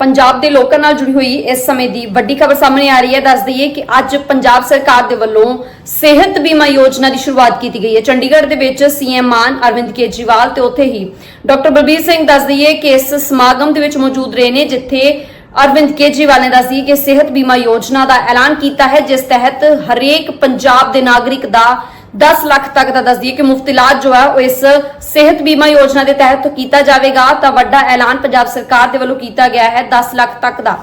ਪੰਜਾਬ ਦੇ ਲੋਕਾਂ ਨਾਲ ਜੁੜੀ ਹੋਈ ਇਸ ਸਮੇਂ ਦੀ ਵੱਡੀ ਖਬਰ ਸਾਹਮਣੇ ਆ ਰਹੀ ਹੈ। ਦੱਸ ਦਈਏ ਕਿ ਅੱਜ ਪੰਜਾਬ ਸਰਕਾਰ ਦੇ ਵੱਲੋਂ ਸਿਹਤ ਬੀਮਾ ਯੋਜਨਾ ਦੀ ਸ਼ੁਰੂਆਤ ਕੀਤੀ ਗਈ ਹੈ। ਚੰਡੀਗੜ੍ਹ ਦੇ ਵਿੱਚ ਸੀਐਮ ਮਾਨ, ਅਰਵਿੰਦ ਕੇਜਰੀਵਾਲ ਤੇ ਉੱਥੇ ਹੀ ਡਾਕਟਰ ਬਲਬੀਰ ਸਿੰਘ ਦੱਸ ਦਈਏ ਕਿ ਇਸ ਸਮਾਗਮ ਦੇ ਵਿੱਚ ਮੌਜੂਦ ਰਹੇ ਨੇ, ਜਿੱਥੇ ਅਰਵਿੰਦ ਕੇਜਰੀਵਾਲ ਨੇ ਦੱਸ ਦਈਏ ਕਿ ਸਿਹਤ ਬੀਮਾ ਯੋਜਨਾ ਦਾ ਐਲਾਨ ਕੀਤਾ ਹੈ, ਜਿਸ ਤਹਿਤ ਹਰੇਕ ਪੰਜਾਬ ਦੇ ਨਾਗਰਿਕ ਦਾ 10 ਲੱਖ ਤੱਕ ਦਾ ਦੱਸ ਦਈਏ ਕਿ ਮੁਫਤ ਇਲਾਜ ਜੋ ਹੈ ਉਹ ਇਸ ਸਿਹਤ ਬੀਮਾ ਯੋਜਨਾ ਦੇ ਤਹਿਤ ਕੀਤਾ ਜਾਵੇਗਾ। ਤਾਂ ਵੱਡਾ ਐਲਾਨ ਪੰਜਾਬ ਸਰਕਾਰ ਦੇ ਵੱਲੋਂ ਕੀਤਾ ਗਿਆ ਹੈ 10 ਲੱਖ ਤੱਕ ਦਾ।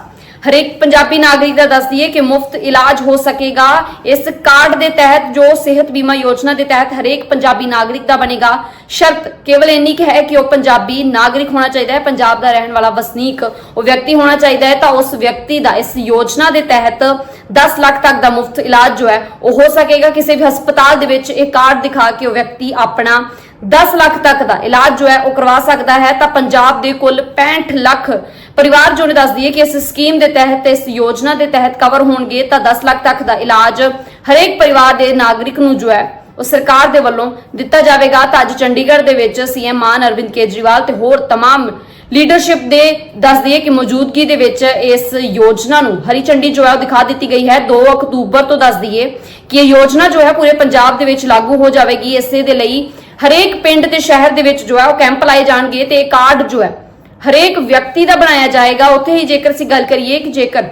ਹਰੇਕ ਪੰਜਾਬੀ ਨਾਗਰਿਕ ਦਾ ਦੱਸ ਦਈਏ ਕਿ ਮੁਫਤ ਇਲਾਜ ਹੋ ਸਕੇਗਾ। ਇਸ ਕਾਰਡ ਦੇ ਤਹਿਤ ਜੋ ਸਿਹਤ ਬੀਮਾ ਯੋਜਨਾ ਦੇ ਤਹਿਤ ਹਰੇਕ ਪੰਜਾਬੀ ਨਾਗਰਿਕ ਦਾ ਬਣੇਗਾ। ਸ਼ਰਤ ਕੇਵਲ ਇੰਨੀ ਕਿ ਹੈ ਕਿ ਉਹ ਪੰਜਾਬੀ ਨਾਗਰਿਕ ਹੋਣਾ ਚਾਹੀਦਾ ਹੈ, ਪੰਜਾਬ ਦਾ ਰਹਿਣ ਵਾਲਾ ਵਸਨੀਕ ਉਹ ਵਿਅਕਤੀ ਹੋਣਾ ਚਾਹੀਦਾ ਹੈ। ਤਾਂ ਉਸ ਵਿਅਕਤੀ ਦਾ ਇਸ ਯੋਜਨਾ ਦੇ ਤਹਿਤ 10 ਲੱਖ ਤੱਕ ਦਾ ਮੁਫਤ ਇਲਾਜ ਜੋ ਹੈ, ਉਹ ਹੋ ਸਕੇਗਾ। ਕਿਸੇ ਵੀ ਹਸਪਤਾਲ ਦੇ ਵਿੱਚ ਇਹ ਕਾਰਡ ਦਿਖਾ ਕੇ ਉਹ ਵਿਅਕਤੀ ਆਪਣਾ 10 ਲੱਖ ਤੱਕ ਦਾ ਇਲਾਜ ਜੋ ਹੈ, ਉਹ ਕਰਵਾ ਸਕਦਾ ਹੈ। ਤਾਂ ਪੰਜਾਬ ਦੇ ਕੁੱਲ 65 ਲੱਖ ਪਰਿਵਾਰ ਜੋ ਨੇ ਦੱਸ ਦਈਏ ਕਿ ਇਸ ਸਕੀਮ ਦੇ ਤਹਿਤ ਇਸ ਯੋਜਨਾ ਦੇ ਤਹਿਤ ਕਵਰ ਹੋਣਗੇ ਤਾਂ 10 ਲੱਖ ਤੱਕ ਦਾ ਇਲਾਜ ਹਰੇਕ ਪਰਿਵਾਰ ਦੇ ਨਾਗਰਿਕ ਨੂੰ ਜੋ ਹੈ ਉਹ ਸਰਕਾਰ ਦੇ ਵੱਲੋਂ ਦਿੱਤਾ ਜਾਵੇਗਾ ਤਾਂ ਅੱਜ ਚੰਡੀਗੜ੍ਹ ਦੇ ਵਿੱਚ ਸੀਐਮ ਮਾਨ ਅਰਵਿੰਦ ਕੇਜਰੀਵਾਲ ਤੇ ਹੋਰ तमाम ਲੀਡਰਸ਼ਿਪ ਦੇ ਦੱਸ ਦਈਏ ਕਿ ਮੌਜੂਦਗੀ ਦੇ ਵਿੱਚ ਇਸ ਯੋਜਨਾ ਨੂੰ ਹਰੀ ਝੰਡੀ ਜੋ ਹੈ ਉਹ ਦਿਖਾ ਦਿੱਤੀ ਗਈ ਹੈ 2 ਅਕਤੂਬਰ ਤੋਂ ਦੱਸ ਦਈਏ ਕਿ ਇਹ ਯੋਜਨਾ ਜੋ ਹੈ ਪੂਰੇ ਪੰਜਾਬ ਦੇ ਵਿੱਚ ਲਾਗੂ ਹੋ ਜਾਵੇਗੀ ਇਸੇ ਦੇ ਲਈ ਹਰੇਕ ਪਿੰਡ ਤੇ ਸ਼ਹਿਰ ਦੇ ਵਿੱਚ ਜੋ ਹੈ ਉਹ ਕੈਂਪ ਲਾਏ ਜਾਣਗੇ ਤੇ ਇਹ ਕਾਰਡ ਜੋ ਹੈ ਹਰੇਕ ਵਿਅਕਤੀ ਦਾ ਬਣਾਇਆ ਜਾਏਗਾ। ਉੱਥੇ ਹੀ ਜੇਕਰ ਅਸੀਂ ਗੱਲ ਕਰੀਏ ਕਿ ਜੇਕਰ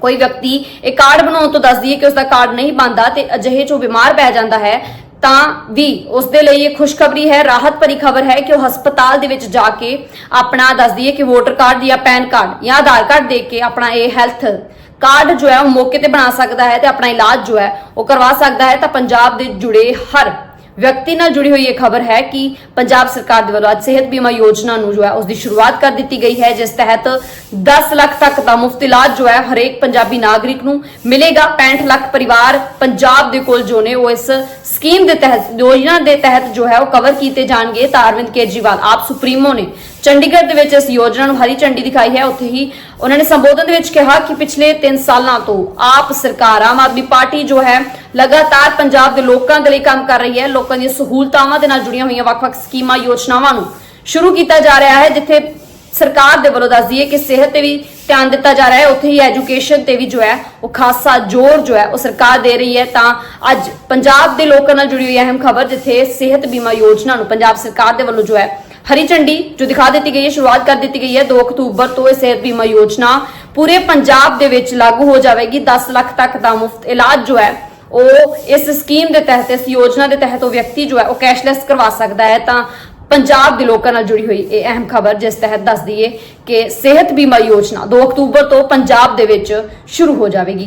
ਕੋਈ ਵਿਅਕਤੀ ਇਹ ਕਾਰਡ ਬਣਾਉਣ ਤੋਂ ਦੱਸ ਦਈਏ ਕਿ ਉਸ ਦਾ ਕਾਰਡ ਨਹੀਂ ਬਣਦਾ ਤੇ ਅਜਿਹੇ ਚੋਂ ਬਿਮਾਰ ਪੈ ਜਾਂਦਾ ਹੈ, ਤਾਂ ਵੀ ਉਸ ਦੇ ਲਈ ਇਹ ਖੁਸ਼ਖਬਰੀ ਹੈ, ਰਾਹਤ ਭਰੀ ਖਬਰ ਹੈ ਕਿ ਉਹ ਹਸਪਤਾਲ ਦੇ ਵਿੱਚ ਜਾ ਕੇ ਆਪਣਾ ਦੱਸਦੀ ਦਈਏ ਕਿ ਵੋਟਰ ਕਾਰਡ ਜਾਂ ਪੈਨ ਕਾਰਡ ਜਾਂ ਆਧਾਰ ਕਾਰਡ ਦੇ ਕੇ ਆਪਣਾ ਇਹ ਹੈਲਥ ਕਾਰਡ ਜੋ ਹੈ ਉਹ ਮੌਕੇ ਤੇ ਬਣਾ ਸਕਦਾ ਹੈ ਤੇ ਆਪਣਾ ਇਲਾਜ ਜੋ ਹੈ ਉਹ ਕਰਵਾ ਸਕਦਾ ਹੈ। ਤਾਂ ਪੰਜਾਬ ਦੇ ਜੁੜੇ ਹਰ ਵਿਅਕਤੀ ਨਾਲ ਜੁੜੀ ਹੋਈ ਇਹ ਖਬਰ ਹੈ ਕਿ ਪੰਜਾਬ ਸਰਕਾਰ ਦੇ ਵੱਲੋਂ ਅੱਜ ਸਿਹਤ ਬੀਮਾ ਯੋਜਨਾ ਨੂੰ ਜੋ ਹੈ ਉਸ ਦੀ ਸ਼ੁਰੂਆਤ ਕਰ ਦਿੱਤੀ ਗਈ ਹੈ, ਜਿਸ ਤਹਿਤ 10 ਲੱਖ ਤੱਕ ਦਾ ਮੁਫਤ ਇਲਾਜ ਜੋ ਹੈ ਹਰੇਕ ਪੰਜਾਬੀ ਨਾਗਰਿਕ ਨੂੰ ਮਿਲੇਗਾ। 65 ਲੱਖ ਪਰਿਵਾਰ ਪੰਜਾਬ ਦੇ ਕੋਲ ਜੋ ਨੇ ਉਹ ਇਸ ਸਕੀਮ ਦੇ ਤਹਿਤ, ਯੋਜਨਾ ਦੇ ਤਹਿਤ ਜੋ ਹੈ ਉਹ ਕਵਰ ਕੀਤੇ ਜਾਣਗੇ। ਤਾਂ ਅਰਵਿੰਦ ਕੇਜਰੀਵਾਲ, ਆਪ ਸੁਪਰੀਮੋ ਨੇ ਚੰਡੀਗੜ੍ਹ ਦੇ ਵਿੱਚ ਇਸ ਯੋਜਨਾ ਨੂੰ ਹਰੀ ਝੰਡੀ ਦਿਖਾਈ ਹੈ। ਉੱਥੇ ਹੀ ਉਹਨਾਂ ਨੇ ਸੰਬੋਧਨ ਦੇ ਵਿੱਚ ਕਿਹਾ ਕਿ ਪਿਛਲੇ 3 ਸਾਲਾਂ ਤੋਂ ਆਪ ਸਰਕਾਰ, ਆਮ ਆਦਮੀ ਪਾਰਟੀ ਜੋ ਹੈ, ਲਗਾਤਾਰ ਪੰਜਾਬ ਦੇ ਲੋਕਾਂ ਦੇ ਲਈ ਕੰਮ ਕਰ ਰਹੀ ਹੈ। ਲੋਕਾਂ ਦੀਆਂ ਸਹੂਲਤਾਵਾਂ ਦੇ ਨਾਲ ਜੁੜੀਆਂ ਹੋਈਆਂ ਵੱਖ-ਵੱਖ ਸਕੀਮਾਂ, ਯੋਜਨਾਵਾਂ ਨੂੰ ਸ਼ੁਰੂ ਕੀਤਾ ਜਾ ਰਿਹਾ ਹੈ, ਜਿੱਥੇ ਸਰਕਾਰ ਦੇ ਵੱਲੋਂ ਦੱਸ ਦਈਏ ਕਿ ਸਿਹਤ ਤੇ ਵੀ ਧਿਆਨ ਦਿੱਤਾ ਜਾ ਰਿਹਾ ਹੈ। ਉੱਥੇ ਹੀ ਐਜੂਕੇਸ਼ਨ ਤੇ ਵੀ ਜੋ ਹੈ, ਉਹ ਖਾਸਾ ਜ਼ੋਰ ਜੋ ਹੈ, ਉਹ ਸਰਕਾਰ ਦੇ ਰਹੀ ਹੈ। ਤਾਂ ਅੱਜ ਪੰਜਾਬ ਦੇ ਲੋਕਾਂ ਨਾਲ ਜੁੜੀ ਹੋਈ ਅਹਿਮ ਖਬਰ, ਜਿੱਥੇ ਸਿਹਤ ਬੀਮਾ ਯੋਜਨਾ ਨੂੰ ਪੰਜਾਬ ਸਰਕਾਰ ਦੇ ਵੱਲੋਂ ਜੋ ਹੈ ਹਰੀ ਝੰਡੀ, ਜੋ ਦਿਖਾ ਦਿੱਤੀ ਗਈ ਹੈ, ਸ਼ੁਰੂਆਤ ਕਰ ਦਿੱਤੀ ਗਈ ਹੈ 2 ਅਕਤੂਬਰ ਤੋਂ ਇਹ ਸਿਹਤ ਬੀਮਾ ਯੋਜਨਾ ਪੂਰੇ ਪੰਜਾਬ ਦੇ ਵਿੱਚ ਲਾਗੂ ਹੋ ਜਾਵੇਗੀ। 10 ਲੱਖ ਤੱਕ ਦਾ ਮੁਫਤ ਇਲਾਜ ਜੋ ਹੈ, ਉਹ ਇਸ ਸਕੀਮ ਦੇ ਤਹਿਤ, ਇਸ ਯੋਜਨਾ ਦੇ ਤਹਿਤ ਉਹ ਵਿਅਕਤੀ ਜੋ ਹੈ, ਉਹ ਕੈਸ਼ਲੈਸ ਕਰਵਾ ਸਕਦਾ ਹੈ। ਤਾਂ ਪੰਜਾਬ ਦੇ ਲੋਕਾਂ ਨਾਲ ਜੁੜੀ ਹੋਈ ਇਹ ਅਹਿਮ ਖਬਰ ਜਿਸ ਤਹਿਤ ਦੱਸ ਦਈਏ ਕਿ ਸਿਹਤ ਬੀਮਾ ਯੋਜਨਾ 2 ਅਕਤੂਬਰ ਤੋਂ ਪੰਜਾਬ ਦੇ ਵਿੱਚ ਸ਼ੁਰੂ ਹੋ ਜਾਵੇਗੀ।